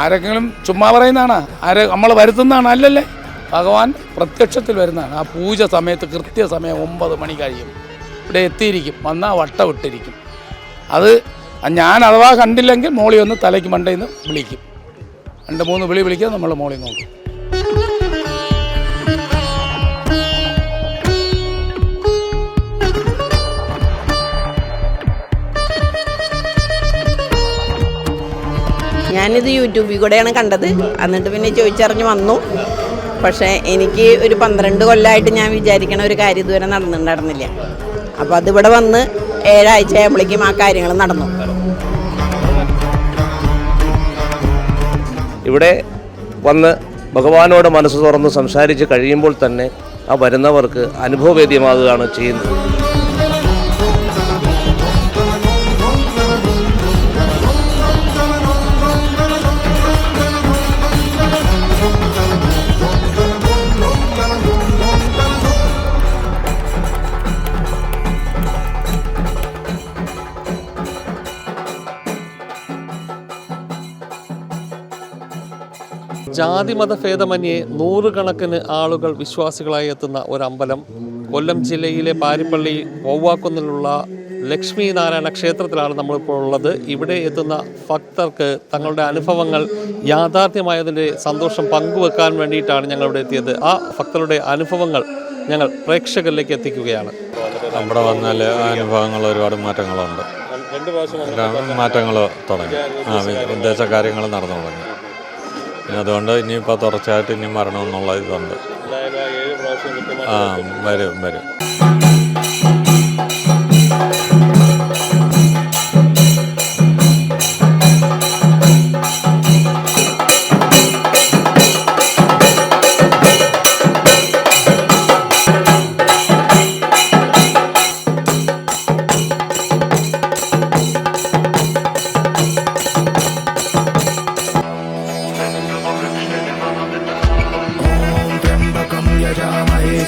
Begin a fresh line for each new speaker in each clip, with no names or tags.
ആരെങ്കിലും ചുമ്മാ പറയുന്നതാണ്? ആരെ നമ്മൾ വരുത്തുന്നതാണ്? അല്ലല്ലേ? ഭഗവാൻ പ്രത്യക്ഷത്തിൽ വരുന്നതാണ്. ആ പൂജ സമയത്ത് കൃത്യസമയം ഒമ്പത് മണി കഴിയും. ഇവിടെ എത്തിയിരിക്കും. വന്നാൽ വട്ടം ഇട്ടിരിക്കും. അത് ഞാൻ അഥവാ കണ്ടില്ലെങ്കിൽ മോളി ഒന്ന് തലയ്ക്ക് മണ്ടയിൽ നിന്ന് വിളിക്കും. രണ്ട് മൂന്ന് വിളി വിളിക്കുക നമ്മൾ മോളി നോക്കും.
ഞാനിത് യൂട്യൂബിൽ കൂടെയാണ് കണ്ടത്. എന്നിട്ട് പിന്നെ ചോദിച്ചറിഞ്ഞ് വന്നു. പക്ഷേ എനിക്ക് ഒരു പന്ത്രണ്ട് കൊല്ലമായിട്ട് ഞാൻ വിചാരിക്കണ ഒരു കാര്യം ഇതുവരെ നടന്നിട്ടുണ്ടായിരുന്നില്ല. അപ്പോൾ അതിവിടെ വന്ന് ഏഴാഴ്ച ആയപ്പോഴേക്കും ആ കാര്യങ്ങൾ നടന്നു.
ഇവിടെ വന്ന് ഭഗവാനോട് മനസ്സ് തുറന്ന് സംസാരിച്ച് കഴിയുമ്പോൾ തന്നെ ആ വരുന്നവർക്ക് അനുഭവവേദ്യമാകുകയാണ് ചെയ്യുന്നത്.
ജാതിമത ഭേദമന്യേ നൂറുകണക്കിന് ആളുകൾ വിശ്വാസികളായി എത്തുന്ന ഒരു അമ്പലം കൊല്ലം ജില്ലയിലെ പാരിപ്പള്ളി വവ്വാക്കുന്നിലുള്ള ലക്ഷ്മി നാരായണ ക്ഷേത്രത്തിലാണ് നമ്മളിപ്പോൾ ഉള്ളത്. ഇവിടെ എത്തുന്ന ഭക്തർക്ക് തങ്ങളുടെ അനുഭവങ്ങൾ യാഥാർത്ഥ്യമായതിന്റെ സന്തോഷം പങ്കുവെക്കാൻ വേണ്ടിയിട്ടാണ് ഞങ്ങൾ ഇവിടെ എത്തിയത്. ആ ഭക്തരുടെ അനുഭവങ്ങൾ ഞങ്ങൾ പ്രേക്ഷകരിലേക്ക് എത്തിക്കുകയാണ്.
അവിടെ വന്നാൽ അനുഭവങ്ങൾ ഒരുപാട് മാറ്റങ്ങളുണ്ട്. മാറ്റങ്ങൾ തുടങ്ങി. ആ ഉദ്ദേശ കാര്യങ്ങൾ നടന്നു തുടങ്ങി. പിന്നെ അതുകൊണ്ട് ഇനിയിപ്പോൾ തുടർച്ചയായിട്ട് ഇനി വരണമെന്നുള്ള ഇതുണ്ട്. ആ വരും വരും.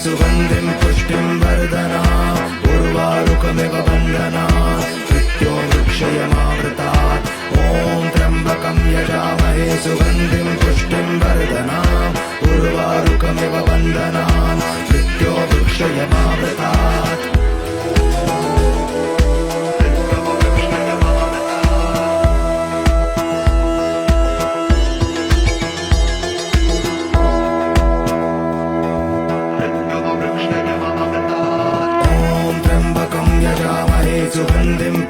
सुगन्धिं पुष्टिं वर्धना उर्वारुकमिव वन्दना कृत्यो वृक्षयमावृतात् ॐ त्र्यम्बकं यजामहे सुगन्धिं पुष्टिं वर्धना उर्वारुकमिव वन्दना कृत्यो वृक्षयमावृतात्
വിവിധ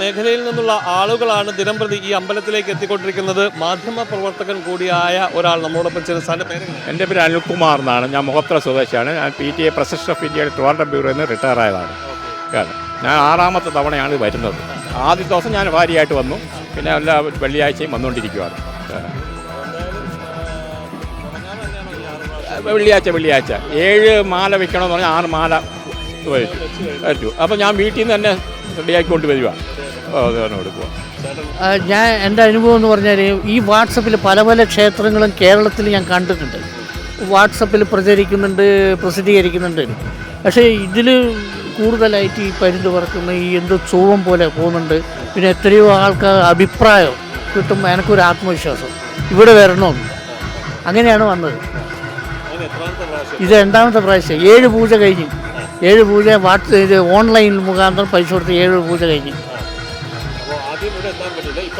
മേഖലയിൽ നിന്നുള്ള ആളുകളാണ് ദിനംപ്രതി ഈ അമ്പലത്തിലേക്ക് എത്തിക്കൊണ്ടിരിക്കുന്നത്. മാധ്യമ പ്രവർത്തകൻ കൂടിയായ ഒരാൾ നമ്മോടൊപ്പം ചെയ്ത സ്ഥലം പേര്
എന്റെ പേര് അനിൽകുമാർ എന്നാണ്. ഞാൻ മുഖത്ര സ്വദേശിയാണ്. ഞാൻ P T A president of ഇന്ത്യയുടെ ട്രിവാൻഡ്രം ബ്യൂറോയിൽ നിന്ന് റിട്ടയർ ആയതാണ് ഞാൻ ആറാമത്തെ തവണയാണ് വരുന്നത്. ആദ്യ ദിവസം ഞാൻ ഭാര്യയായിട്ട് വന്നു. പിന്നെ എല്ലാ വെള്ളിയാഴ്ചയും വന്നുകൊണ്ടിരിക്കുകയാണ് വെള്ളിയാഴ്ച വെള്ളിയാഴ്ച. ഏഴ് മാല വയ്ക്കണമെന്ന് പറഞ്ഞാൽ ആറ് മാല വച്ചു. അപ്പോൾ ഞാൻ വീട്ടിൽ നിന്ന് തന്നെ റെഡിയാക്കിക്കൊണ്ട് വരിക
ഞാൻ എന്റെ അനുഭവം എന്ന് പറഞ്ഞാൽ ഈ വാട്സപ്പിൽ പല പല ക്ഷേത്രങ്ങളും കേരളത്തിൽ ഞാൻ കണ്ടിട്ടുണ്ട്. വാട്സപ്പിൽ പ്രചരിക്കുന്നുണ്ട് പ്രസിദ്ധീകരിക്കുന്നുണ്ട്. പക്ഷേ ഇതിൽ കൂടുതലായിട്ട് ഈ പരുന്ത് പറക്കുന്ന ഈ എന്ത് ചൂവം പോലെ പോകുന്നുണ്ട്. പിന്നെ എത്രയോ ആൾക്കാർ അഭിപ്രായം കിട്ടുമ്പോൾ എനിക്കൊരു ആത്മവിശ്വാസം. ഇവിടെ വരണമെന്ന് അങ്ങനെയാണ് വന്നത്. ഇത് രണ്ടാമത്തെ പ്രാവശ്യം. ഏഴ് പൂജ കഴിഞ്ഞു. ഏഴ് പൂജ വാട്സ് ഇത് ഓൺലൈൻ മുഖാന്തരം കൊടുത്ത് ഏഴ് പൂജ കഴിഞ്ഞു.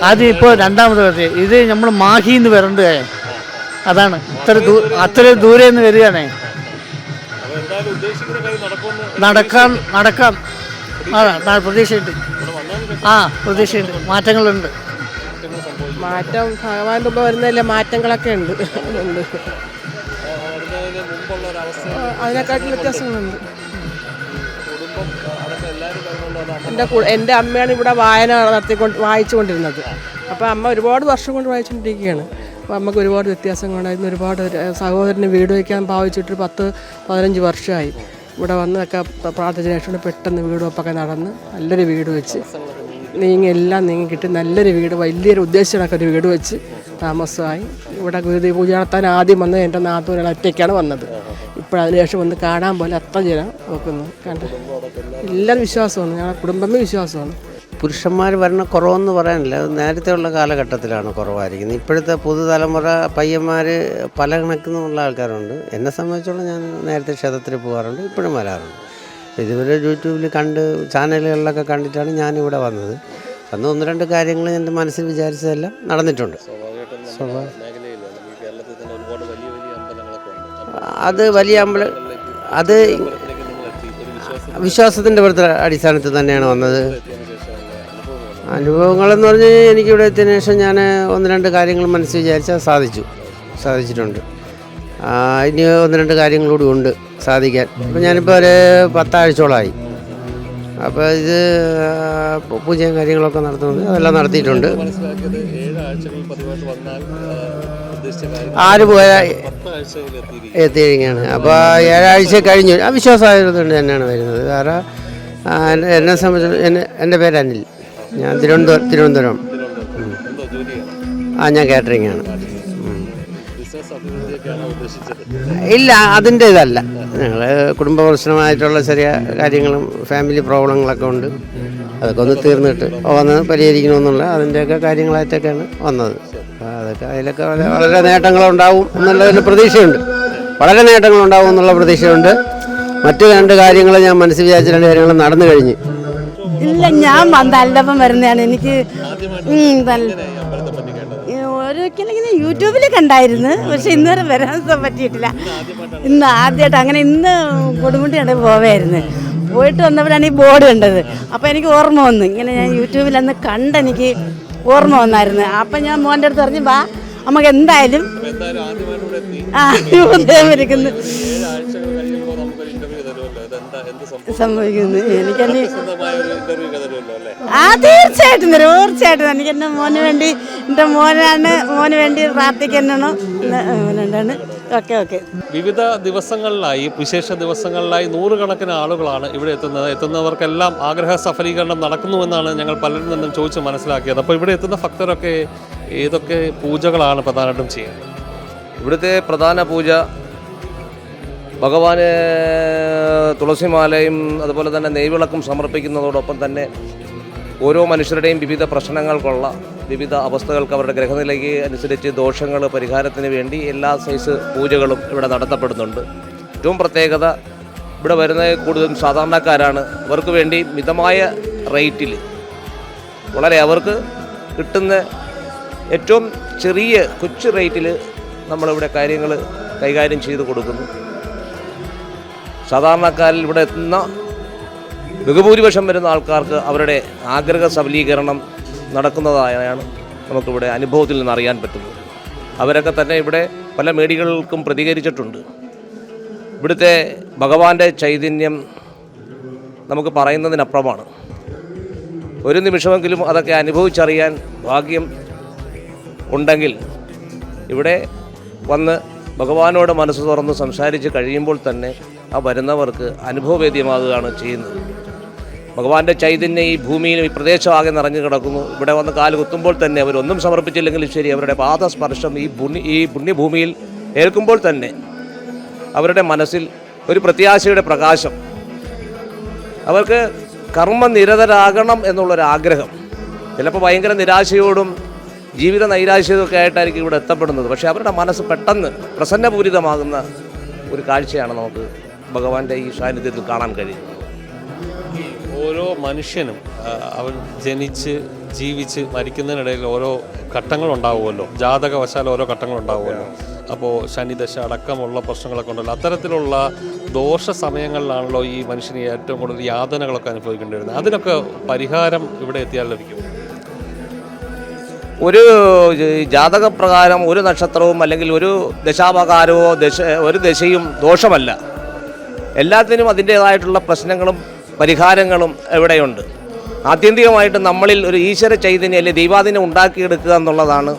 ആദ്യം ഇപ്പോൾ രണ്ടാമത് വരുന്നത് ഇത് നമ്മൾ മാഹിന്ന് വരണ്ടേ അതാണ് ഇത്ര ദൂ അത്ര ദൂരെ നിന്ന് വരികയാണേ നടക്കാൻ നടക്കാം ആ പ്രതീക്ഷയുണ്ട് ആ പ്രതീക്ഷയുണ്ട് മാറ്റങ്ങളുണ്ട്
മാറ്റം ഭഗവാന്റെ മുമ്പ് വരുന്നതിലെ മാറ്റങ്ങളൊക്കെ ഉണ്ട് അതിനെക്കാട്ടിൽ വ്യത്യാസങ്ങളുണ്ട് എന്റെ എന്റെ അമ്മയാണ് ഇവിടെ വായന നടത്തിക്കൊണ്ട് വായിച്ചുകൊണ്ടിരുന്നത്. അപ്പോൾ അമ്മ ഒരുപാട് വർഷം കൊണ്ട് വായിച്ചുകൊണ്ടിരിക്കുകയാണ്. അപ്പോൾ അമ്മയ്ക്ക് ഒരുപാട് വ്യത്യാസങ്ങളുണ്ടായിരുന്നു ഒരുപാട് ഒരു സഹോദരന് വീട് വയ്ക്കാൻ ഭാവിച്ചിട്ട് പത്ത് പതിനഞ്ച് വർഷമായി. ഇവിടെ വന്നൊക്കെ പ്രാർത്ഥിച്ചതിനു പെട്ടെന്ന് വീട് വെപ്പൊക്കെ നടന്ന് നല്ലൊരു വീട് വെച്ച് നീങ്ങി എല്ലാം നീങ്ങി കിട്ടി. നല്ലൊരു വീട് വലിയൊരു ഉദ്ദേശിച്ചൊക്കെ ഒരു വീട് വെച്ച് താമസമായി. ഇവിടെ ഗുരുതി പൂജ നടത്താൻ ആദ്യം വന്നത് എന്റെ നാത്തൂരാണ് ഒറ്റയ്ക്കാണ് വന്നത്. ഇപ്പോഴതിനുശേഷം വന്ന് കാണാൻ പോലെ അത്ര ജനം നോക്കുന്നു. കണ്ട്? എല്ലാവരും വിശ്വാസമാണ്. ഞങ്ങളുടെ കുടുംബമേ വിശ്വാസമാണ്.
പുരുഷന്മാർ വരണ കുറവെന്ന് പറയാനില്ല. അത് നേരത്തെ ഉള്ള കാലഘട്ടത്തിലാണ് കുറവായിരിക്കുന്നത്. ഇപ്പോഴത്തെ പുതുതലമുറ പയ്യന്മാർ പല കണക്കിനുള്ള ആൾക്കാരുണ്ട്. എന്നെ സംബന്ധിച്ചോളം ഞാൻ നേരത്തെ ക്ഷേത്രത്തിൽ പോകാറുണ്ട് ഇപ്പോഴും വരാറുണ്ട്. ഇതുവരെ യൂട്യൂബിൽ കണ്ട് ചാനലുകളിലൊക്കെ കണ്ടിട്ടാണ് ഞാനിവിടെ വന്നത്. അന്ന് ഒന്ന് രണ്ട് കാര്യങ്ങൾ എന്റെ മനസ്സിൽ വിചാരിച്ചതെല്ലാം നടന്നിട്ടുണ്ട്. അത് വലിയ അമ്പലം അത് വിശ്വാസത്തിന്റെ പുറത്തെ അടിസ്ഥാനത്തിൽ തന്നെയാണ് വന്നത്. അനുഭവങ്ങളെന്ന് പറഞ്ഞ് കഴിഞ്ഞാൽ എനിക്കിവിടെ എത്തിയതിനു ശേഷം ഞാൻ ഒന്ന് രണ്ട് കാര്യങ്ങൾ മനസ്സിൽ വിചാരിച്ചാൽ സാധിച്ചു. സാധിച്ചിട്ടുണ്ട്. ഇനി ഒന്ന് രണ്ട് കാര്യങ്ങളൂടി ഉണ്ട് സാധിക്കാൻ. അപ്പോൾ ഞാനിപ്പോൾ ഒരു പത്താഴ്ചയോളമായി അപ്പോൾ ഇത് പൂജയും കാര്യങ്ങളൊക്കെ നടത്തുന്നത് അതെല്ലാം നടത്തിയിട്ടുണ്ട്. ആര്
എത്തിയിരിക്കും
എത്തിയിരിക്കുകയാണ്. അപ്പോൾ ഏഴാഴ്ച കഴിഞ്ഞു. ആ വിശ്വാസമായതുകൊണ്ട് തന്നെയാണ് വരുന്നത്. കാരണം എന്നെ- സംബന്ധിച്ച് എന്നെ എന്റെ പേര് അനിൽ. ഞാൻ തിരുവനന്തപുരം തിരുവനന്തപുരം. ആ ഞാൻ കാറ്ററിംഗ് ആണ് ഇല്ല അതിന്റെ ഇതല്ല. ഞങ്ങൾ കുടുംബ പ്രശ്നമായിട്ടുള്ള ചെറിയ കാര്യങ്ങളും ഫാമിലി പ്രോബ്ലങ്ങളൊക്കെ ഉണ്ട്. അതൊക്കെ ഒന്ന് തീർന്നിട്ട് വന്ന് പരിഹരിക്കണമെന്നുള്ള അതിന്റെയൊക്കെ കാര്യങ്ങളായിട്ടൊക്കെയാണ് വന്നത്. അതൊക്കെ അതിലൊക്കെ വളരെ നേട്ടങ്ങളുണ്ടാവും എന്നുള്ളതിന്റെ പ്രതീക്ഷയുണ്ട്. വളരെ നേട്ടങ്ങളുണ്ടാവും എന്നുള്ള പ്രതീക്ഷയുണ്ട്. മറ്റു രണ്ട് കാര്യങ്ങൾ ഞാൻ മനസ്സിൽ വിചാരിച്ച രണ്ട് കാര്യങ്ങൾ നടന്നു കഴിഞ്ഞു.
ഇല്ല ഞാൻ വന്നല്ലപ്പം വരുന്നതാണ്. എനിക്ക് ഒരിക്കലും ഇങ്ങനെ യൂട്യൂബിൽ കണ്ടായിരുന്നു പക്ഷെ ഇന്നുവരെ വരാൻ പറ്റിയിട്ടില്ല. ഇന്ന് ആദ്യമായിട്ട് അങ്ങനെ ഇന്ന് കൊടുമുട്ടിയാണ് പോവായിരുന്നു. പോയിട്ട് വന്നപ്പോഴാണ് ഈ ബോർഡ് കണ്ടത്. അപ്പോൾ എനിക്ക് ഓർമ്മ വന്നു. ഇങ്ങനെ ഞാൻ യൂട്യൂബിൽ അന്ന് കണ്ടെനിക്ക് ഓർമ്മ വന്നായിരുന്നു. അപ്പം ഞാൻ മോന്റെ അടുത്ത് പറഞ്ഞു വാ നമുക്ക് എന്തായാലും ആ ഇരിക്കുന്നു.
തരുമല്ലോ സംഭവം?
സംഭവിക്കുന്നു? എനിക്കെന്നെ ആ തീർച്ചയായിട്ടും തരും. തീർച്ചയായിട്ടും എനിക്ക് എന്റെ മോന് വേണ്ടി എന്റെ മോനാണ് മോന് വേണ്ടി പ്രാർത്ഥിക്കണം എന്താണ് ഓക്കെ ഓക്കെ.
വിവിധ ദിവസങ്ങളിലായി വിശേഷ ദിവസങ്ങളിലായി നൂറുകണക്കിന് ആളുകളാണ് ഇവിടെ എത്തുന്നത്. എത്തുന്നവർക്കെല്ലാം ആഗ്രഹ സഫലീകരണം നടക്കുന്നുവെന്നാണ് ഞങ്ങൾ പലരും നിന്നും ചോദിച്ച് മനസ്സിലാക്കിയത്. അപ്പോൾ ഇവിടെ എത്തുന്ന ഭക്തരൊക്കെ ഏതൊക്കെ പൂജകളാണ് പ്രധാനമായിട്ടും ചെയ്യുന്നത്?
ഇവിടുത്തെ പ്രധാന പൂജ ഭഗവാന് തുളസിമാലയും അതുപോലെ തന്നെ നെയ്വിളക്കും സമർപ്പിക്കുന്നതോടൊപ്പം തന്നെ ഓരോ മനുഷ്യരുടെയും വിവിധ പ്രശ്നങ്ങൾക്കുള്ള വിവിധ അവസ്ഥകൾക്ക് അവരുടെ ഗ്രഹനിലയ്ക്ക് അനുസരിച്ച് ദോഷങ്ങൾ പരിഹാരത്തിന് വേണ്ടി എല്ലാ സൈസ് പൂജകളും ഇവിടെ നടത്തപ്പെടുന്നുണ്ട്. ഏറ്റവും പ്രത്യേകത ഇവിടെ വരുന്ന കൂടുതലും സാധാരണക്കാരാണ്. അവർക്ക് വേണ്ടി മിതമായ റേറ്റിൽ വളരെ അവർക്ക് കിട്ടുന്ന ഏറ്റവും ചെറിയ കൊച്ചു റേറ്റിൽ നമ്മളിവിടെ കാര്യങ്ങൾ കൈകാര്യം ചെയ്ത് കൊടുക്കുന്നു. സാധാരണക്കാരിൽ ഇവിടെ എത്തുന്ന ബഹുഭൂരിപക്ഷം വരുന്ന ആൾക്കാർക്ക് അവരുടെ ആഗ്രഹ സബലീകരണം നടക്കുന്നതായാണ് നമുക്കിവിടെ അനുഭവത്തിൽ നിന്ന് അറിയാൻ പറ്റുന്നത്. അവരൊക്കെ തന്നെ ഇവിടെ പല മേടികൾക്കും പ്രതികരിച്ചിട്ടുണ്ട്. ഇവിടുത്തെ ഭഗവാന്റെ ചൈതന്യം നമുക്ക് പറയുന്നതിനപ്പുറമാണ്. ഒരു നിമിഷമെങ്കിലും അതൊക്കെ അനുഭവിച്ചറിയാൻ ഭാഗ്യം ഉണ്ടെങ്കിൽ ഇവിടെ വന്ന് ഭഗവാനോട് മനസ്സ് തുറന്ന് സംസാരിച്ച് കഴിയുമ്പോൾ തന്നെ ആ വരുന്നവർക്ക് അനുഭവവേദ്യമാകുകയാണ് ചെയ്യുന്നത്. ഭഗവാന്റെ ചൈതന്യം ഈ ഭൂമിയിലും ഈ പ്രദേശമാകെ നിറഞ്ഞു കിടക്കുന്നു. ഇവിടെ വന്ന് കാൽ കുത്തുമ്പോൾ തന്നെ അവരൊന്നും സമർപ്പിച്ചില്ലെങ്കിലും ശരി അവരുടെ പാദസ്പർശം ഈ പുണ്യ ഈ പുണ്യഭൂമിയിൽ ഏൽക്കുമ്പോൾ തന്നെ അവരുടെ മനസ്സിൽ ഒരു പ്രത്യാശയുടെ പ്രകാശം. അവർക്ക് കർമ്മനിരതരാകണം എന്നുള്ളൊരാഗ്രഹം. ചിലപ്പോൾ ഭയങ്കര നിരാശയോടും ജീവിത നൈരാശ്യതൊക്കെ ആയിട്ടായിരിക്കും ഇവിടെ എത്തപ്പെടുന്നത്. പക്ഷേ അവരുടെ മനസ്സ് പെട്ടെന്ന് പ്രസന്നപൂരിതമാകുന്ന ഒരു കാഴ്ചയാണ് നമുക്ക് ഭഗവാന്റെ ഈ സാന്നിധ്യത്തിൽ കാണാൻ കഴിയും.
ഓരോ മനുഷ്യനും അവൻ ജനിച്ച് ജീവിച്ച് മരിക്കുന്നതിനിടയിൽ ഓരോ ഘട്ടങ്ങളുണ്ടാവുമല്ലോ. ജാതകവശാൽ ഓരോ ഘട്ടങ്ങളുണ്ടാവുമല്ലോ. അപ്പോൾ ശനിദശ അടക്കമുള്ള പ്രശ്നങ്ങളൊക്കെ ഉണ്ടല്ലോ. അത്തരത്തിലുള്ള ദോഷ സമയങ്ങളിലാണല്ലോ ഈ മനുഷ്യന് ഏറ്റവും കൂടുതൽ യാതനകളൊക്കെ അനുഭവിക്കേണ്ടി വരുന്നത് അതിനൊക്കെ പരിഹാരം ഇവിടെ എത്തിയാൽ ലഭിക്കും
ഒരു ജാതകപ്രകാരം ഒരു നക്ഷത്രവും അല്ലെങ്കിൽ ഒരു ദശാപകാരമോ ദശ ഒരു ദശയും ദോഷമല്ല. എല്ലാത്തിനും അതിന്റേതായിട്ടുള്ള പ്രശ്നങ്ങളും പരിഹാരങ്ങളും എവിടെയുണ്ട്? ആത്യന്തികമായിട്ട് നമ്മളിൽ ഒരു ഈശ്വര ചൈതന്യം അല്ലെങ്കിൽ ദൈവാധീനം ഉണ്ടാക്കിയെടുക്കുക എന്നുള്ളതാണ്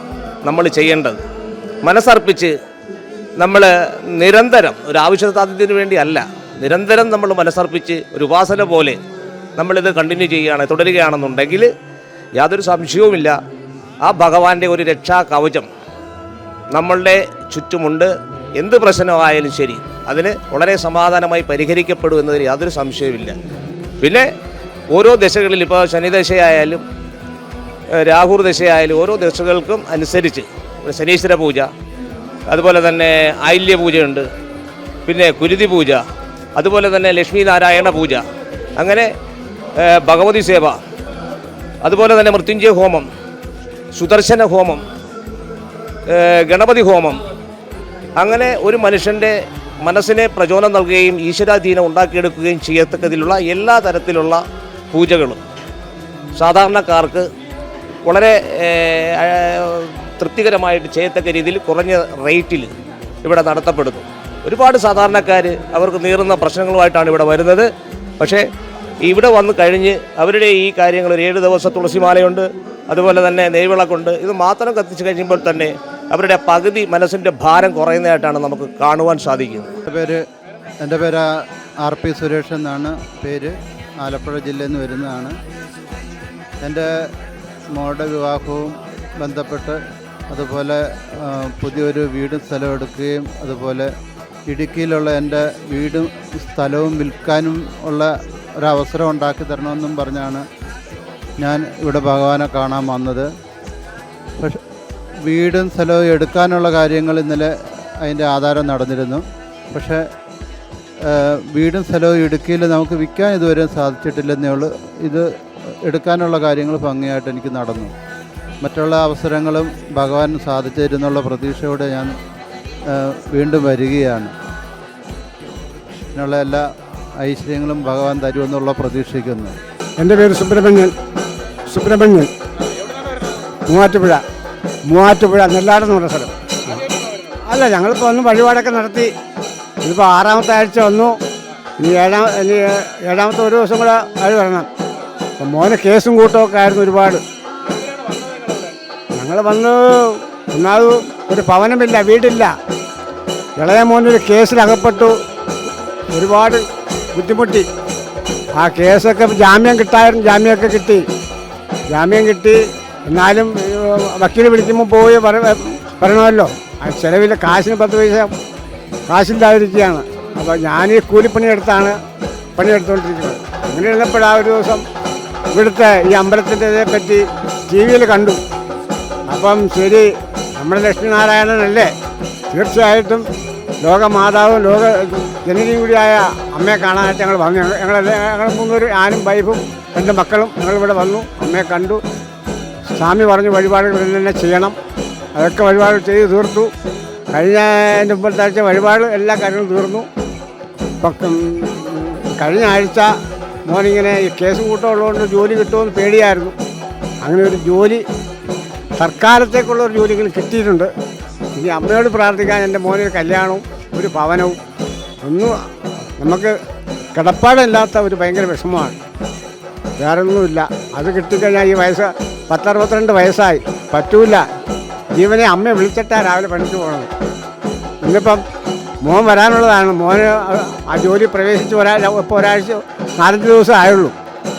നമ്മൾ ചെയ്യേണ്ടത്. മനസ്സർപ്പിച്ച് നമ്മൾ നിരന്തരം ഒരു ആവശ്യസാധ്യത്തിന് വേണ്ടി അല്ല നിരന്തരം നമ്മൾ മനസ്സർപ്പിച്ച് ഒരു ഉപാസന പോലെ നമ്മളിത് കണ്ടിന്യൂ ചെയ്യുകയാണ് തുടരുകയാണെന്നുണ്ടെങ്കിൽ യാതൊരു സംശയവുമില്ല. ആ ഭഗവാന്റെ ഒരു രക്ഷാ കവചം നമ്മളുടെ ചുറ്റുമുണ്ട്. എന്ത് പ്രശ്നമായാലും ശരി. അതിന് വളരെ സമാധാനമായി പരിഹരിക്കപ്പെടും എന്നതിന് യാതൊരു സംശയവുമില്ല. പിന്നെ ഓരോ ദശകളിൽ ഇപ്പോൾ ശനിദശയായാലും രാഹുർ ദശയായാലും ഓരോ ദശകൾക്കും അനുസരിച്ച് ശനീശ്വര പൂജ അതുപോലെ തന്നെ ആയില്യ പൂജയുണ്ട് പിന്നെ കുരുതി പൂജ അതുപോലെ തന്നെ ലക്ഷ്മി നാരായണ പൂജ അങ്ങനെ ഭഗവതി സേവ അതുപോലെ തന്നെ മൃത്യുഞ്ജയ ഹോമം സുദർശന ഹോമം ഗണപതി ഹോമം അങ്ങനെ ഒരു മനുഷ്യന്റെ മനസ്സിനെ പ്രചോദനം നൽകുകയും ഈശ്വരാധീനം ഉണ്ടാക്കിയെടുക്കുകയും ചെയ്യത്തക്കതിലുള്ള എല്ലാ തരത്തിലുള്ള പൂജകളും സാധാരണക്കാർക്ക് വളരെ തൃപ്തികരമായിട്ട് ചെയ്യത്തക്ക രീതിയിൽ കുറഞ്ഞ റേറ്റിൽ ഇവിടെ നടത്തപ്പെടുന്നു. ഒരുപാട് സാധാരണക്കാർ അവർക്ക് നീറുന്ന പ്രശ്നങ്ങളുമായിട്ടാണ് ഇവിടെ വരുന്നത്. പക്ഷേ ഇവിടെ വന്ന് കഴിഞ്ഞ് അവരുടെ ഈ കാര്യങ്ങൾ ഒരു ഏഴ് ദിവസം തുളസിമാലയുണ്ട് അതുപോലെ തന്നെ നെയ്വിളക്കുണ്ട് ഇത് മാത്രം കത്തിച്ച് കഴിയുമ്പോൾ തന്നെ അവരുടെ പകുതി മനസ്സിന്റെ ഭാരം കുറയുന്നതായിട്ടാണ് നമുക്ക് കാണുവാൻ സാധിക്കുന്നത്.
എന്റെ പേര് എന്റെ പേര് ആർ പി സുരേഷ് എന്നാണ്. പേര് ആലപ്പുഴ ജില്ലയിൽ നിന്ന് വരുന്നതാണ്. എന്റെ മോളുടെ വിവാഹവും ബന്ധപ്പെട്ട് അതുപോലെ പുതിയൊരു വീടും സ്ഥലവും എടുക്കുകയും അതുപോലെ ഇടുക്കിയിലുള്ള എന്റെ വീടും സ്ഥലവും വിൽക്കാനും ഉള്ള ഒരവസരം ഉണ്ടാക്കി തരണമെന്നും പറഞ്ഞാണ് ഞാൻ ഇവിടെ ഭഗവാനെ കാണാൻ വന്നത്. പക്ഷെ വീടും സ്ഥലവും എടുക്കാനുള്ള കാര്യങ്ങൾ ഇന്നലെ അതിന്റെ ആധാരം നടന്നിരുന്നു. പക്ഷേ വീടും സ്ഥലവും ഇടുക്കിയിൽ നമുക്ക് വിൽക്കാൻ ഇതുവരെ സാധിച്ചിട്ടില്ലെന്നേ ഉള്ളൂ. ഇത് എടുക്കാനുള്ള കാര്യങ്ങൾ ഭംഗിയായിട്ട് എനിക്ക് നടന്നു. മറ്റുള്ള അവസരങ്ങളും ഭഗവാൻ സാധിച്ചിരുന്നുള്ള പ്രതീക്ഷയോടെ ഞാൻ വീണ്ടും വരികയാണ്. അതിനുള്ള എല്ലാ ഐശ്വര്യങ്ങളും ഭഗവാൻ തരുമെന്നുള്ള പ്രതീക്ഷിക്കുന്നു.
എന്റെ പേര് സുബ്രഹ്മണ്യൻ. സുബ്രഹ്മണ്യൻ. മൂവാറ്റുപുഴ. മൂവാറ്റുപുഴ നെല്ലാട് എന്ന് പറഞ്ഞ സ്ഥലം. അല്ല ഞങ്ങളിപ്പോൾ ഒന്ന് വഴിപാടൊക്കെ നടത്തി. ഇതിപ്പോൾ ആറാമത്തെ ആഴ്ച വന്നു. ഇനി ഏഴാം ഇനി ഏഴാമത്തെ ഒരു ദിവസം കൂടെ ആയി വരണം. അപ്പം മോനെ കേസും കൂട്ടമൊക്കെ ആയിരുന്നു ഒരുപാട്. ഞങ്ങൾ വന്ന് ഒന്നാമത് ഒരു ഭവനമില്ല വീടില്ല. ഇളയ മോനൊരു കേസിലകപ്പെട്ടു. ഒരുപാട് ബുദ്ധിമുട്ടി. ആ കേസൊക്കെ ജാമ്യം കിട്ടായിരുന്നു ജാമ്യമൊക്കെ കിട്ടി. ജാമ്യം കിട്ടി. എന്നാലും വക്കീൽ വിളിക്കുമ്പോൾ പോയി പറ- പറയണമല്ലോ. ചിലവിൽ കാശിന് പത്ത് പൈസ കാശില്ലാതിരിക്കുകയാണ്. അപ്പോൾ ഞാൻ ഈ കൂലിപ്പണിയെടുത്താണ് പണിയെടുത്തുകൊണ്ടിരിക്കുന്നത് അങ്ങനെ ഇരുന്നപ്പോഴാ ഒരു ദിവസം ഇവിടുത്തെ ഈ അമ്പലത്തിന്റെ പറ്റി ടി വിയിൽ കണ്ടു. അപ്പം ശരി നമ്മുടെ ലക്ഷ്മിനാരായണനല്ലേ? തീർച്ചയായിട്ടും ലോകമാതാവും ലോക ജനനിയും കൂടിയായ അമ്മയെ കാണാനായിട്ട് ഞങ്ങൾ വന്നു. ഞങ്ങൾ ഞങ്ങൾ മൂന്നൂർ ഞാനും വൈഫും എന്റെ മക്കളും ഞങ്ങളിവിടെ വന്നു. അമ്മയെ കണ്ടു. സ്വാമി പറഞ്ഞു വഴിപാടുകൾ തന്നെ ചെയ്യണം. അതൊക്കെ വഴിപാട് ചെയ്ത് തീർത്തു. കഴിഞ്ഞ എന്റെ മുമ്പത്തെ ആഴ്ച വഴിപാട് എല്ലാ കാര്യങ്ങളും തീർന്നു. ഇപ്പം കഴിഞ്ഞ ആഴ്ച മോനിങ്ങനെ ഈ കേസ് കൂട്ടമുള്ളതുകൊണ്ട് ജോലി കിട്ടുമെന്ന് പേടിയായിരുന്നു. അങ്ങനെ ഒരു ജോലി തൽക്കാലത്തേക്കുള്ള ഒരു ജോലികൾ കിട്ടിയിട്ടുണ്ട്. ഇനി അമ്മയോട് പ്രാർത്ഥിക്കാൻ എന്റെ മോനൊരു കല്യാണവും ഒരു ഭവനവും ഒന്നും നമുക്ക് കിടപ്പാടില്ലാത്ത ഒരു ഭയങ്കര വിഷമമാണ്. വേറെ ഒന്നുമില്ല അത് കിട്ടിക്കഴിഞ്ഞാൽ ഈ വയസ്സ് പത്തറുപത്തിരണ്ട് വയസ്സായി. പറ്റൂല. ജീവനെ അമ്മയെ വിളിച്ചിട്ടാ രാവിലെ പണിക്ക് പോകണത് ഇന്നിപ്പം മോൻ വരാനുള്ളതാണ്. മോന് ആ ജോലി പ്രവേശിച്ച് ഒരാ ഇപ്പോൾ ഒരാഴ്ച നാലഞ്ച് ദിവസം ആയുള്ളൂ.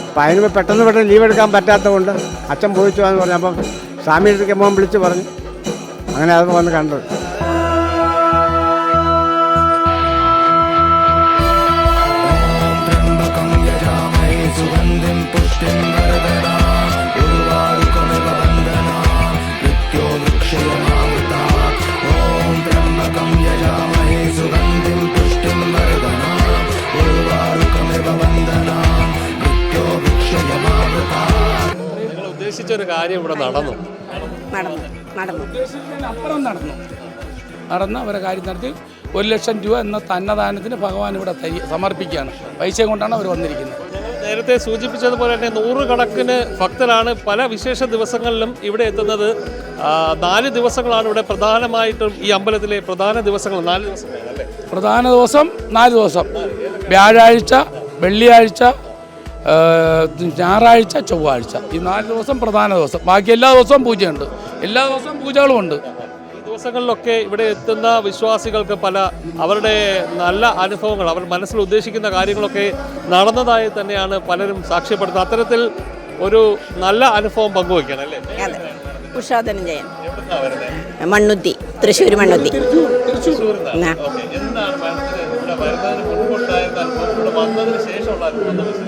അപ്പം അതിന് പെട്ടെന്ന് പെട്ടെന്ന് ലീവ് എടുക്കാൻ പറ്റാത്ത കൊണ്ട് അച്ഛൻ പോയിച്ചു എന്ന് പറഞ്ഞു അപ്പം സ്വാമി മോൻ വിളിച്ച് പറഞ്ഞു. അങ്ങനെ അത് വന്ന് കണ്ടത്.
ഒരു കാര്യം ഇവിടെ നടന്നു.
നടന്നു നടന്നു.
അപ്പുറം നടന്നു. നടന്ന് അവരെ കാര്യം നടത്തി. ഒരു ലക്ഷം രൂപ എന്ന തന്നദാനത്തിന് ഭഗവാൻ ഇവിടെ സമർപ്പിക്കുകയാണ്. പൈസ കൊണ്ടാണ് അവർ വന്നിരിക്കുന്നത്.
നേരത്തെ സൂചിപ്പിച്ചതുപോലെ തന്നെ നൂറുകണക്കിന് ഭക്തരാണ് പല വിശേഷ ദിവസങ്ങളിലും ഇവിടെ എത്തുന്നത്. നാല് ദിവസങ്ങളാണ് ഇവിടെ പ്രധാനമായിട്ടും ഈ അമ്പലത്തിലെ പ്രധാന ദിവസങ്ങൾ. നാല് ദിവസം അല്ലേ
പ്രധാന ദിവസം നാല് ദിവസം. വ്യാഴാഴ്ച വെള്ളിയാഴ്ച ഞായറാഴ്ച ചൊവ്വാഴ്ച. ഈ നാല് ദിവസം പ്രധാന ദിവസം. ബാക്കി എല്ലാ ദിവസവും പൂജയുണ്ട്. എല്ലാ ദിവസവും പൂജകളുമുണ്ട്
ഈ ദിവസങ്ങളിലൊക്കെ ഇവിടെ എത്തുന്ന വിശ്വാസികൾക്ക് പല അവരുടെ നല്ല അനുഭവങ്ങൾ അവർ മനസ്സിൽ ഉദ്ദേശിക്കുന്ന കാര്യങ്ങളൊക്കെ നടന്നതായി തന്നെയാണ് പലരും സാക്ഷ്യപ്പെടുത്തുന്നത്. അത്തരത്തിൽ ഒരു നല്ല അനുഭവം പങ്കുവയ്ക്കണം അല്ലേ?
അതെ. ഉഷാധനഞ്ജയൻ മണ്ണുത്തി തൃശ്ശൂർ മണ്ണുത്തി. ആ.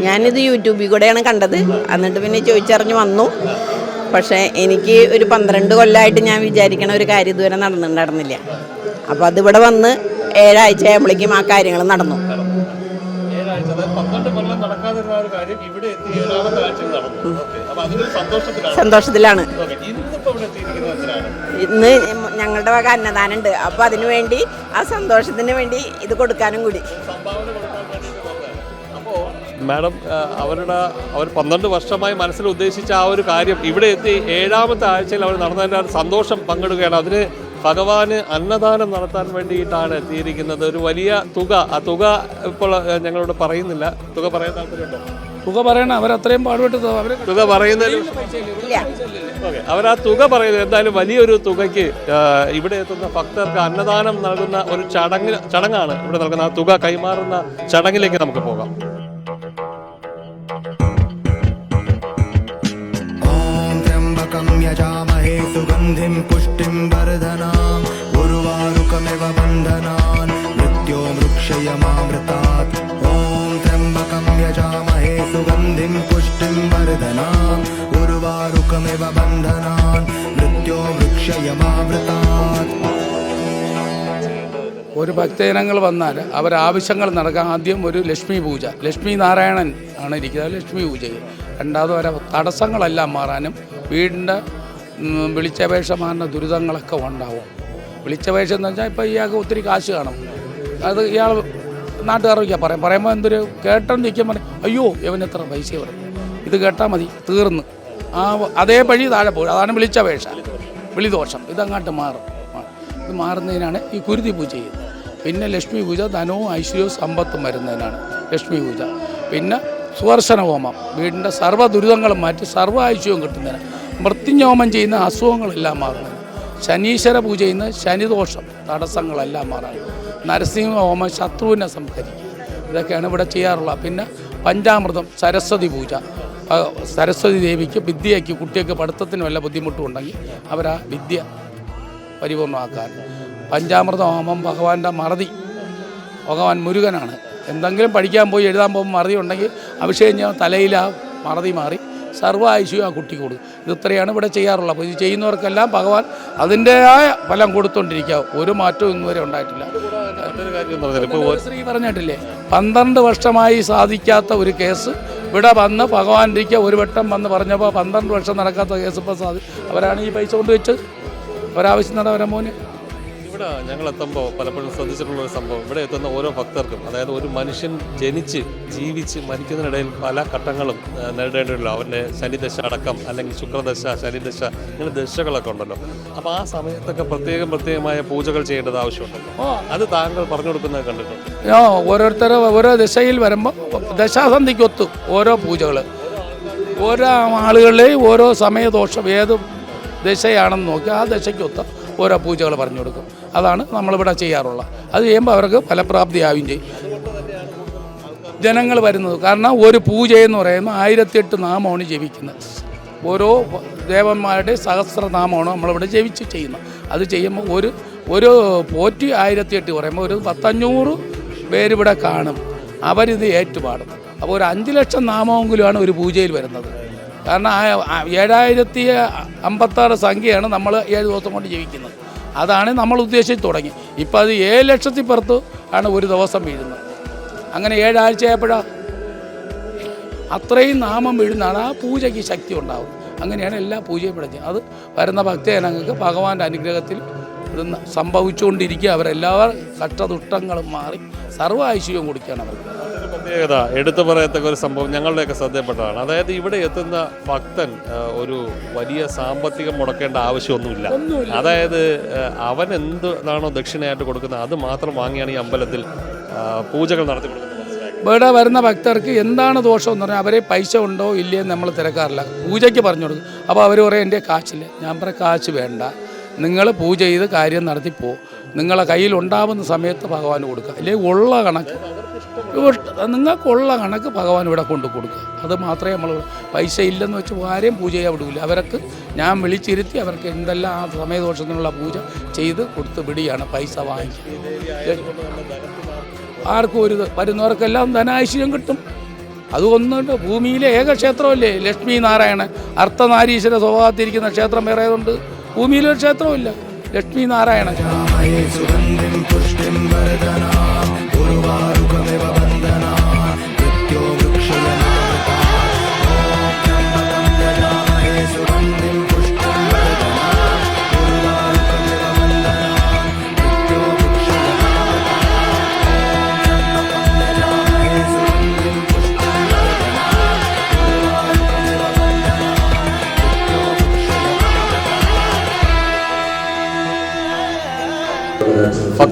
ഞാനിത് യൂട്യൂബിൽ കൂടെയാണ് കണ്ടത്. എന്നിട്ട് പിന്നെ ചോദിച്ചറിഞ്ഞ് വന്നു. പക്ഷേ എനിക്ക് ഒരു പന്ത്രണ്ട് കൊല്ലമായിട്ട് ഞാൻ വിചാരിക്കണ ഒരു കാര്യം ഇതുവരെ നടന്നിട്ടുണ്ടായിരുന്നില്ല. അപ്പോൾ അതിവിടെ വന്ന് ഏഴാഴ്ച ആയപ്പോഴേക്കും ആ കാര്യങ്ങൾ നടന്നു.
സന്തോഷത്തിലാണ്.
ഇന്ന് ഞങ്ങളുടെ വക അന്നദാനം ഉണ്ട് അപ്പോൾ അതിനു വേണ്ടി ആ സന്തോഷത്തിന് വേണ്ടി ഇത് കൊടുക്കാനും കൂടി.
മാഡം അവരുടെ അവർ പന്ത്രണ്ട് വർഷമായി മനസ്സിൽ ഉദ്ദേശിച്ച ആ ഒരു കാര്യം ഇവിടെ എത്തി ഏഴാമത്തെ ആഴ്ചയിൽ അവർ നടന്നതിന്റെ സന്തോഷം പങ്കിടുകയാണ്. അതിന് ഭഗവാന് അന്നദാനം നടത്താൻ വേണ്ടിയിട്ടാണ് എത്തിയിരിക്കുന്നത്. ഒരു വലിയ തുക ആ തുക ഇപ്പോൾ ഞങ്ങളോട് പറയുന്നില്ല. തുക പറയാൻ താല്പര്യമുണ്ടോ?
തുക പറയണം അവരത്രയും പാടുപെട്ട് അവർ
തുക പറയുന്നതിൽ
ഇല്ല
ഓക്കെ അവർ ആ തുക പറയുന്നത് എന്തായാലും വലിയൊരു തുകയ്ക്ക് ആ, ഇവിടെ എത്തുന്ന ഭക്തർക്ക് അന്നദാനം നൽകുന്ന ഒരു ചടങ്ങ് ചടങ്ങാണ് ഇവിടെ നൽകുന്ന ആ തുക കൈമാറുന്ന ചടങ്ങിലേക്ക് നമുക്ക് പോകാം
ॐ त्र्यम्बकं यजामहे सुगन्धिं पुष्टिं वर्धनाम् उर्वारुकमिव बन्धनान् मृत्यो मृक्षयमामृतात् ॐ त्र्यम्बकं സുഗന്ധിം പുഷ്ടിം വർധനാം ഉരുവാരുക്കമിവ ബന്ധനാൻ. മൃത്യോ വൃക്ഷയമാവൃത
ഒരു ഭക്തജനങ്ങൾ വന്നാൽ അവരാവശ്യങ്ങൾ നടക്കാൻ ആദ്യം ഒരു ലക്ഷ്മി പൂജ. ലക്ഷ്മി നാരായണൻ ആണ് ഇരിക്കുന്നത്. ലക്ഷ്മി പൂജ രണ്ടാമത് വരെ തടസ്സങ്ങളെല്ലാം മാറാനും വീടിന്റെ വിളിച്ചപേക്ഷ മാറുന്ന ദുരിതങ്ങളൊക്കെ ഉണ്ടാവും. വിളിച്ചപേക്ഷ എന്ന് വെച്ചാൽ ഇപ്പോൾ ഇയാൾക്ക് ഒത്തിരി കാശ് കാണും. അത് ഇയാൾ നാട്ടുകാർക്ക് പറയാം. പറയുമ്പോൾ എന്തൊരു കേട്ടെന്ന് പറയും അയ്യോ ഇവൻ എത്ര പൈസ പറയും ഇത് കേട്ടാൽ മതി തീർന്ന്. ആ അതേ വഴി താഴെ പോകും അതാണ് വിളിച്ചപേക്ഷ വിളിദോഷം. ഇതങ്ങോട്ട് മാറും. ഇത് മാറുന്നതിനാണ് ഈ കുരുതി പൂജ ചെയ്യുന്നത്. പിന്നെ ലക്ഷ്മി പൂജ ധനവും ഐശ്വര്യവും സമ്പത്തും വരുന്നതിനാണ് ലക്ഷ്മി പൂജ. പിന്നെ സുദർശന ഹോമം. വീടിന്റെ സർവ ദുരിതങ്ങളും മാറ്റി സർവ ഐശ്വര്യവും കിട്ടുന്നതിന് മൃത്യുഹോമം ചെയ്യുന്ന അസുഖങ്ങളെല്ലാം മാറുന്നതിന്. ശനീശ്വര പൂജ ചെയ്യുന്ന ശനിദോഷം തടസ്സങ്ങളെല്ലാം മാറാൻ നരസിംഹ ഹോമം ശത്രുവിനെ സംഹരിക്കുക ഇതൊക്കെയാണ് ഇവിടെ ചെയ്യാറുള്ളത്. പിന്നെ പഞ്ചാമൃതം സരസ്വതി പൂജ. ആ, സരസ്വതി ദേവിക്ക് വിദ്യയ്ക്ക് കുട്ടികൾക്ക് പഠിത്തത്തിന് വല്ല ബുദ്ധിമുട്ടുണ്ടെങ്കിൽ അവർ അവരാ വിദ്യ പരിപൂർണമാക്കാൻ. പഞ്ചാമൃത ഹോമം ഭഗവാന്റെ മറതി. ഭഗവാൻ മുരുകനാണ്. എന്തെങ്കിലും പഠിക്കാൻ പോയി എഴുതാൻ പോകുമ്പോൾ മറതി ഉണ്ടെങ്കിൽ അഭിഷേകം തലയിൽ ആ മറതി മാറി. സർവ ഐശ്വര്യം ആ കുട്ടിക്ക് കൊടുക്കും. ഇത് ഇത്രയാണ് ഇവിടെ ചെയ്യാറുള്ളത്. അപ്പോൾ ഇത് ചെയ്യുന്നവർക്കെല്ലാം ഭഗവാൻ അതിന്റെതായ ഫലം കൊടുത്തുകൊണ്ടിരിക്കുക ഒരു മാറ്റവും ഇന്നുവരെ ഉണ്ടായിട്ടില്ല. ശ്രീ പറഞ്ഞിട്ടില്ലേ പന്ത്രണ്ട് വർഷമായി സാധിക്കാത്ത ഒരു കേസ് ഇവിടെ വന്ന് ഭഗവാൻ ഇരിക്കുക ഒരു വട്ടം വന്ന് പറഞ്ഞപ്പോൾ പന്ത്രണ്ട് വർഷം നടക്കാത്ത കേസ് ഇപ്പോൾ സാധി അവരാണ് ഈ പൈസ കൊണ്ട് വെച്ചത് ഒരാവശ്യം നട അവരെ മോന്.
ഇവിടെ ഞങ്ങൾ എത്തുമ്പോൾ പലപ്പോഴും ശ്രദ്ധിച്ചിട്ടുള്ള ഒരു സംഭവം. ഇവിടെ എത്തുന്ന ഓരോ ഭക്തർക്കും അതായത് ഒരു മനുഷ്യൻ ജനിച്ച് ജീവിച്ച് മരിക്കുന്നതിനിടയിൽ പല ഘട്ടങ്ങളും ആ, നേരിടേണ്ടതുള്ളൂ അവന്റെ ശനിദശ അടക്കം അല്ലെങ്കിൽ ശുക്രദശ ശനിദശ ഇങ്ങനെ ദശകളൊക്കെ ഉണ്ടല്ലോ. അപ്പോൾ ആ സമയത്തൊക്കെ പ്രത്യേകം പ്രത്യേകമായ പൂജകൾ ചെയ്യേണ്ടത് ആവശ്യമുണ്ടല്ലോ. അത് താങ്കൾ പറഞ്ഞു കൊടുക്കുന്നത് കണ്ടിട്ടുണ്ട്
ഓരോരുത്തർ ഓരോ ദശയിൽ വരുമ്പോൾ ദശാസന്ധിക്കൊത്തു ഓരോ പൂജകൾ ഓരോ ആളുകളിലെയും ഓരോ സമയദോഷം ഏത് ദശയാണെന്ന് നോക്കി ആ ദശയ്ക്കൊത്ത ഓരോ പൂജകൾ പറഞ്ഞു കൊടുക്കും. അതാണ് നമ്മളിവിടെ ചെയ്യാറുള്ളത്. അത് ചെയ്യുമ്പോൾ അവർക്ക് ഫലപ്രാപ്തി ഫലപ്രാപ്തിയാവുകയും ചെയ്യും. ജനങ്ങൾ വരുന്നത് കാരണം ഒരു പൂജയെന്ന് പറയുമ്പോൾ ആയിരത്തിയെട്ട് നാമമാണ് ജപിക്കുന്നത്. ഓരോ ദേവന്മാരുടെ സഹസ്രനാമമാണ് നമ്മളിവിടെ ജപിച്ച് ചെയ്യുന്നത്. അത് ചെയ്യുമ്പോൾ ഒരു ഒരു പോറ്റി ആയിരത്തിയെട്ട് പറയുമ്പോൾ ഒരു പത്തഞ്ഞൂറ് പേരിവിടെ കാണും. അവരിത് ഏറ്റുപാടും. അപ്പോൾ ഒരു അഞ്ച് ലക്ഷം നാമമെങ്കിലുമാണ് ഒരു പൂജയിൽ വരുന്നത്. കാരണം ഏഴായിരത്തി അമ്പത്താറ് സംഖ്യയാണ് നമ്മൾ ഏഴ് ദിവസം കൊണ്ട് ജീവിക്കുന്നത്. അതാണ് നമ്മൾ ഉദ്ദേശിച്ച് തുടങ്ങി. ഇപ്പം അത് ഏഴ് ലക്ഷത്തിൽ പുറത്ത് ആണ് ഒരു ദിവസം വീഴുന്നത്. അങ്ങനെ ഏഴാഴ്ചയായപ്പോഴാണ് അത്രയും നാമം വീഴുന്നതാണ് ആ പൂജയ്ക്ക് ശക്തി ഉണ്ടാകുന്നത് അങ്ങനെയാണ് എല്ലാ പൂജയും പിടച്ചത് അത് വരുന്ന ഭക്തജനങ്ങൾക്ക് ഭഗവാന്റെ അനുഗ്രഹത്തിൽ ഇത് സംഭവിച്ചുകൊണ്ടിരിക്കുക. അവരെല്ലാവരും കഷ്ടദുഷ്ടങ്ങളും മാറി സർവ ഐശ്വര്യവും കൊടുക്കുകയാണ് അവർക്ക്.
പ്രത്യേകത എടുത്തു പറയത്തക്ക ഒരു സംഭവം ഞങ്ങളുടെയൊക്കെ ശ്രദ്ധയപ്പെട്ടതാണ് അതായത് ഇവിടെ എത്തുന്ന ഭക്തൻ ഒരു വലിയ സാമ്പത്തികം മുടക്കേണ്ട ആവശ്യമൊന്നുമില്ല. അതായത് അവൻ എന്താണോ ദക്ഷിണയായിട്ട് കൊടുക്കുന്നത് അത് മാത്രം വാങ്ങിയാണ് ഈ അമ്പലത്തിൽ പൂജകൾ നടത്തി കൊടുക്കുന്നത്.
ഇവിടെ വരുന്ന ഭക്തർക്ക് എന്താണ് ദോഷം എന്ന് പറഞ്ഞാൽ അവരെ പൈസ ഉണ്ടോ ഇല്ലയോ നമ്മൾ തിരക്കാറില്ല. പൂജയ്ക്ക് പറഞ്ഞു കൊടുക്കും. അപ്പോൾ അവർ പറയും എന്റെ കാശില്ല. ഞാൻ പറയാം കാശ് വേണ്ട. നിങ്ങൾ പൂജ ചെയ്ത് കാര്യം നടത്തിപ്പോ. നിങ്ങളെ കയ്യിൽ ഉണ്ടാവുന്ന സമയത്ത് ഭഗവാന് കൊടുക്കുക. അല്ലെങ്കിൽ ഉള്ള കണക്ക്. നിങ്ങൾക്കുള്ള കണക്ക് ഭഗവാൻ ഇവിടെ കൊണ്ട് കൊടുക്കുക. അത് മാത്രമേ നമ്മൾ പൈസ ഇല്ലെന്ന് വെച്ച് ആരെയും പൂജ ചെയ്യാൻ വിടില്ല അവർക്ക് ഞാൻ വിളിച്ചിരുത്തി അവർക്ക് എന്തെല്ലാം ആ സമയദോഷത്തിനുള്ള പൂജ ചെയ്ത് കൊടുത്ത് വിടിയാണ് പൈസ വാങ്ങിക്കുക ആർക്കും ഒരു വരുന്നവർക്കെല്ലാം ധനാശ്വര്യം കിട്ടും. അതുകൊണ്ടുണ്ട് ഭൂമിയിലെ ഏക ക്ഷേത്രമല്ലേ? ലക്ഷ്മി നാരായണൻ അർത്ഥനാരീശ്വര സ്വഭാവത്തിരിക്കുന്ന ക്ഷേത്രം വേറെ ഉണ്ട് ഭൂമിയിലൊരു ക്ഷേത്രമില്ല ലക്ഷ്മി നാരായണൻ.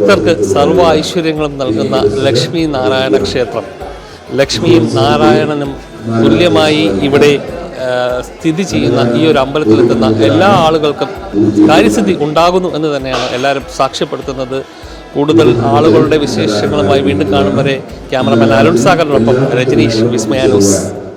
ഭക്തർക്ക് സർവ ഐശ്വര്യങ്ങളും നൽകുന്ന ലക്ഷ്മി നാരായണ ക്ഷേത്രം. ലക്ഷ്മിയും നാരായണനും തുല്യമായി ഇവിടെ സ്ഥിതി ചെയ്യുന്ന ഈ ഒരു അമ്പലത്തിലെത്തുന്ന എല്ലാ ആളുകൾക്കും കാര്യസിദ്ധി ഉണ്ടാകുന്നു എന്ന് തന്നെയാണ് എല്ലാവരും സാക്ഷ്യപ്പെടുത്തുന്നത്. കൂടുതൽ ആളുകളുടെ വിശേഷങ്ങളുമായി വീണ്ടും കാണും വരെ ക്യാമറമാൻ അരുൺ സാഗറിനൊപ്പം രജനീഷ് വിസ്മയാനൂസ്.